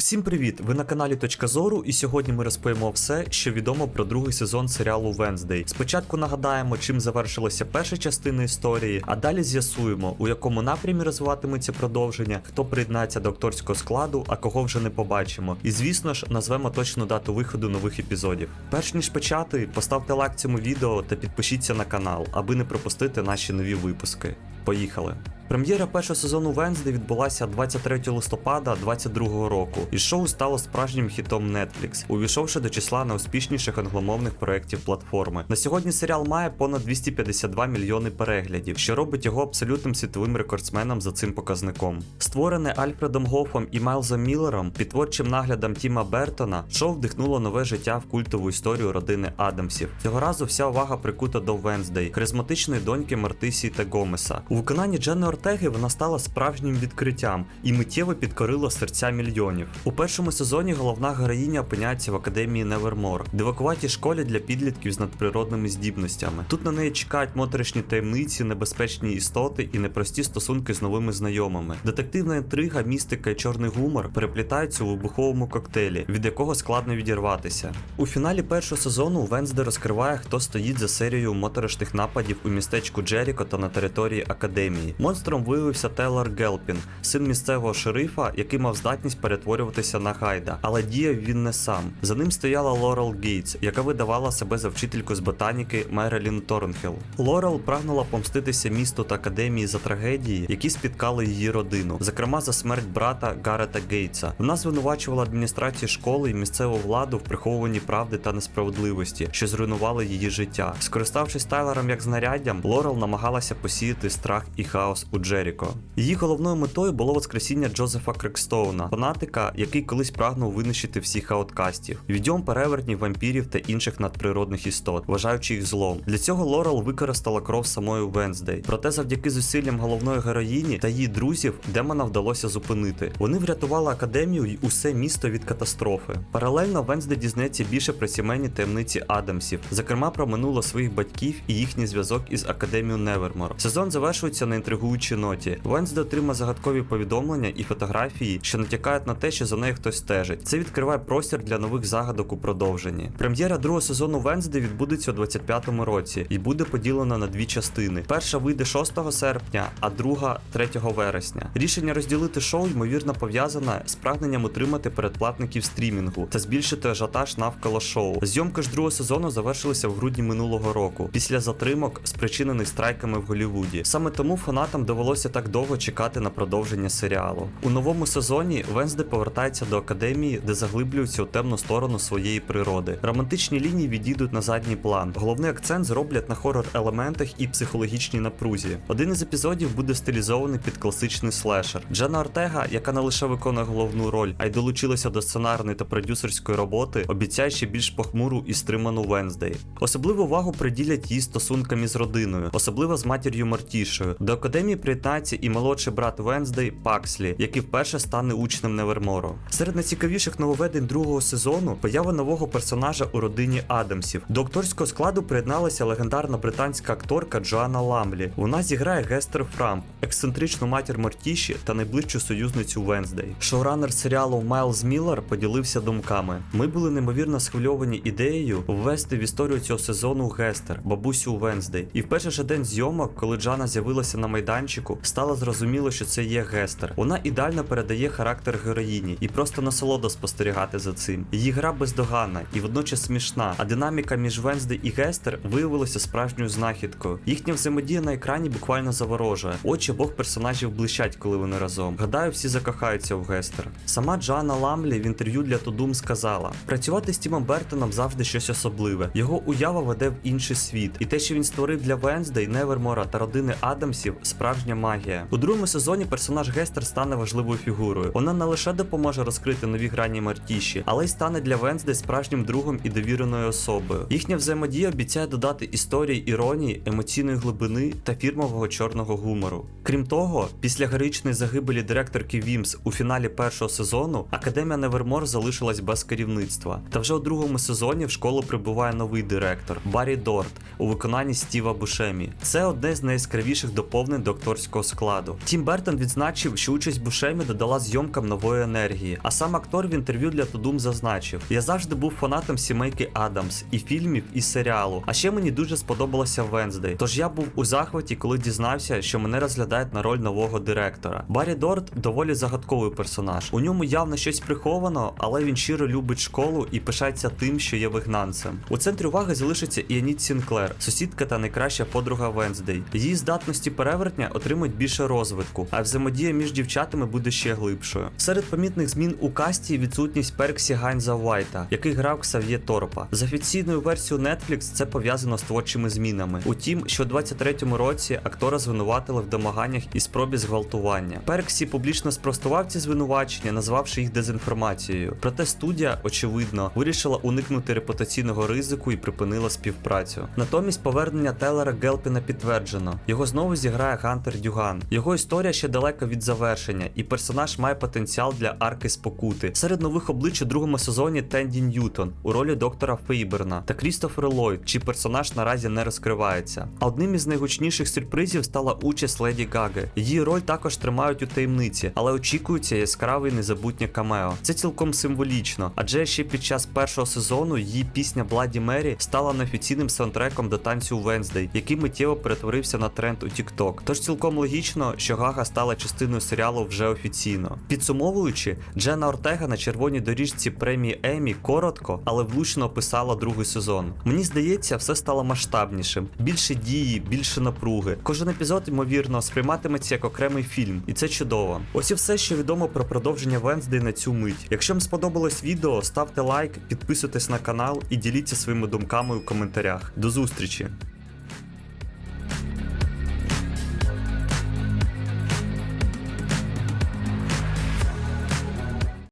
Усім привіт! Ви на каналі Точка Зору, і сьогодні ми розповімо все, що відомо про другий сезон серіалу Венздей. Спочатку нагадаємо, чим завершилася перша частина історії, а далі з'ясуємо, у якому напрямі розвиватиметься продовження, хто приєднається до акторського складу, а кого вже не побачимо. І звісно ж, назвемо точну дату виходу нових епізодів. Перш ніж почати, поставте лайк цьому відео та підпишіться на канал, аби не пропустити наші нові випуски. Поїхали! Прем'єра першого сезону Венздей відбулася 23 листопада 2022 року, і шоу стало справжнім хітом Netflix, увійшовши до числа найуспішніших англомовних проєктів платформи. На сьогодні серіал має понад 252 мільйони переглядів, що робить його абсолютним світовим рекордсменом за цим показником. Створене Альфредом Гофом і Майлзом Міллером під творчим наглядом Тіма Бертона, шоу вдихнуло нове життя в культову історію родини Адамсів. Цього разу вся увага прикута до Венздей, харизматичної доньки Мартисі та Гомеса. У виконанні Дженни Ортеги вона стала справжнім відкриттям і миттєво підкорила серця мільйонів. У першому сезоні головна героїня опиняється в академії Невермор, дивакуватій школі для підлітків з надприродними здібностями. Тут на неї чекають моторошні таємниці, небезпечні істоти і непрості стосунки з новими знайомими. Детективна інтрига, містика і чорний гумор переплітаються у вибуховому коктейлі, від якого складно відірватися. У фіналі першого сезону Венсде розкриває, хто стоїть за серією моторошних нападів у містечку Джеріко та на території академії. Монстром виявився Тейлор Гелпін, син місцевого шерифа, який мав здатність перетворюватися на гайда, але діяв він не сам. За ним стояла Лорел Гейтс, яка видавала себе за вчительку з ботаніки Мерелін Торнхіл. Лорел прагнула помститися місту та академії за трагедії, які спіткали її родину, зокрема за смерть брата Гарета Гейтса. Вона звинувачувала адміністрацію школи і місцеву владу в приховуванні правди та несправедливості, що зруйнували її життя. Скориставшись Тайлером як знаряддям, Лорел намагалася посіяти страх і хаос у Джеріко. Її головною метою було воскресіння Джозефа Крекстоуна, фанатика, який колись прагнув винищити всіх ауткастів, відьом перевертнів, вампірів та інших надприродних істот, вважаючи їх злом. Для цього Лорел використала кров самої Венздей. Проте, завдяки зусиллям головної героїні та її друзів, демона вдалося зупинити. Вони врятували академію і усе місто від катастрофи. Паралельно Венздей дізнається більше про сімейні таємниці Адамсів, зокрема про минуле своїх батьків і їхній зв'язок із академією Невермор. Сезон завершується на інтригуючій ноті. Венсде отримає загадкові повідомлення і фотографії, що натякають на те, що за нею хтось стежить. Це відкриває простір для нових загадок у продовженні. Прем'єра другого сезону Венсде відбудеться у 25-му році і буде поділена на дві частини. Перша вийде 6 серпня, а друга 3 вересня. Рішення розділити шоу ймовірно пов'язане з прагненням утримати передплатників стрімінгу та збільшити ажіотаж навколо шоу. Зйомки ж другого сезону завершилися в грудні минулого року, після затримок, спричинених страйками в Голлівуді. Саме тому фанатам довелося так довго чекати на продовження серіалу. У новому сезоні Венсде повертається до академії, де заглиблюється у темну сторону своєї природи. Романтичні лінії відійдуть на задній план. Головний акцент зроблять на хорор елементах і психологічній напрузі. Один із епізодів буде стилізований під класичний слешер. Джена Ортега, яка не лише виконує головну роль, а й долучилася до сценарної та продюсерської роботи, обіцяє ще більш похмуру і стриману Венздей. Особливу увагу приділять її стосункам із родиною, особливо з матір'ю Мартішою. До академії приєднається і молодший брат Венздей Пакслі, який вперше стане учнем Невермору. Серед найцікавіших нововведень другого сезону поява нового персонажа у родині Адамсів. До акторського складу приєдналася легендарна британська акторка Джоанна Ламлі. Вона зіграє Гестер Фрамп, ексцентричну матір Мортіші та найближчу союзницю Венздей. Шоуранер серіалу Майлз Міллер поділився думками. Ми були неймовірно схвильовані ідеєю ввести в історію цього сезону Гестер, бабусю Венздей. І в перший же день зйомок, коли Джана з'явилася на майданчику, стало зрозуміло, що це є Гестер. Вона ідеально передає характер героїні і просто насолода спостерігати за цим. Її гра бездоганна і водночас смішна, а динаміка між Венздей і Гестер виявилася справжньою знахідкою. Їхня взаємодія на екрані буквально заворожує. Очі обох персонажів блищать, коли вони разом. Гадаю, всі закохаються в Гестер. Сама Джоанна Ламлі в інтерв'ю для Тудум сказала: працювати з Тімом Бертоном завжди щось особливе. Його уява веде в інший світ, і те, що він створив для Венздей, Невермора та родини Адамсів, справжня магія. У другому сезоні персонаж Гестер стане важливою фігурою. Вона не лише допоможе розкрити нові грані Мартіші, але й стане для Венздей справжнім другом і довіреною особою. Їхня взаємодія обіцяє додати історії іронії, емоційної глибини та фірмового чорного гумору. Крім того, після героїчної загибелі директорки Вімс у фіналі першого сезону Академія Невермор залишилась без керівництва. Та вже у другому сезоні в школу прибуває новий директор Баррі Дорт у виконанні Стіва Бушемі. Це одне з найяскравіших доповнень до акторського складу. Тім Бертон відзначив, що участь Бушемі додала зйомкам нової енергії. А сам актор в інтерв'ю для Tudum зазначив: Я завжди був фанатом сімейки Адамс і фільмів, і серіалу. А ще мені дуже сподобалося Венздей. Тож я був у захваті, коли дізнався, що мене розглядають на роль нового директора. Баррі Дорт доволі загадковий персонаж. У ньому явно щось приховано, але він щиро любить школу і пишається тим, що є вигнанцем. У центрі уваги залишиться Іаніт Сінклер, сусідка та найкраща подруга Венздей. Її здатності перевертня отримують більше розвитку, а взаємодія між дівчатами буде ще глибшою. Серед помітних змін у касті відсутність Перксі Гайнза Уайта, який грав Ксав'є Торпа. З офіційною версією Netflix це пов'язано з творчими змінами. Утім, що у 23-му році актора звинуватили в домаганнях і спробі зґвалтування. Перксі публічно спростував ці звинувачення, назвавши їх дезінформацією. Проте студія, очевидно, вирішила уникнути репутаційного ризику і припинила співпрацю. Натомість повернення Телера Гелпіна підтверджено. Його знову зіграє Гантер Дюган. Його історія ще далека від завершення, і персонаж має потенціал для арки спокути. Серед нових облич у другому сезоні Тенді Ньютон у ролі доктора Фейберна та Крістофер Ллойд, чий персонаж наразі не розкривається. Одним із найгучніших сюрпризів стала участь Леді Гаги. Її роль також тримають у таємниці, але очікується яскраве і незабутнє камео. Це цілком символічно, адже ще під час першого сезону її пісня Бладі Мері стала неофіційним саундтреком до танцю Венздей, який миттєво перетворився на тренд у TikTok. Тож цілком логічно, що Гага стала частиною серіалу вже офіційно. Підсумовуючи, Джена Ортега на червоній доріжці премії Емі коротко, але влучно описала другий сезон. Мені здається, все стало масштабнішим, більше дії, більше напруги. Кожен епізод, ймовірно, сприйматиметься як окремий фільм, і це чудово. Ось і все, що відомо про продовження Венздей на цю мить. Якщо вам сподобалось відео, ставте лайк, підписуйтесь на канал і діліться своїми думками у коментарях. До зустрічі!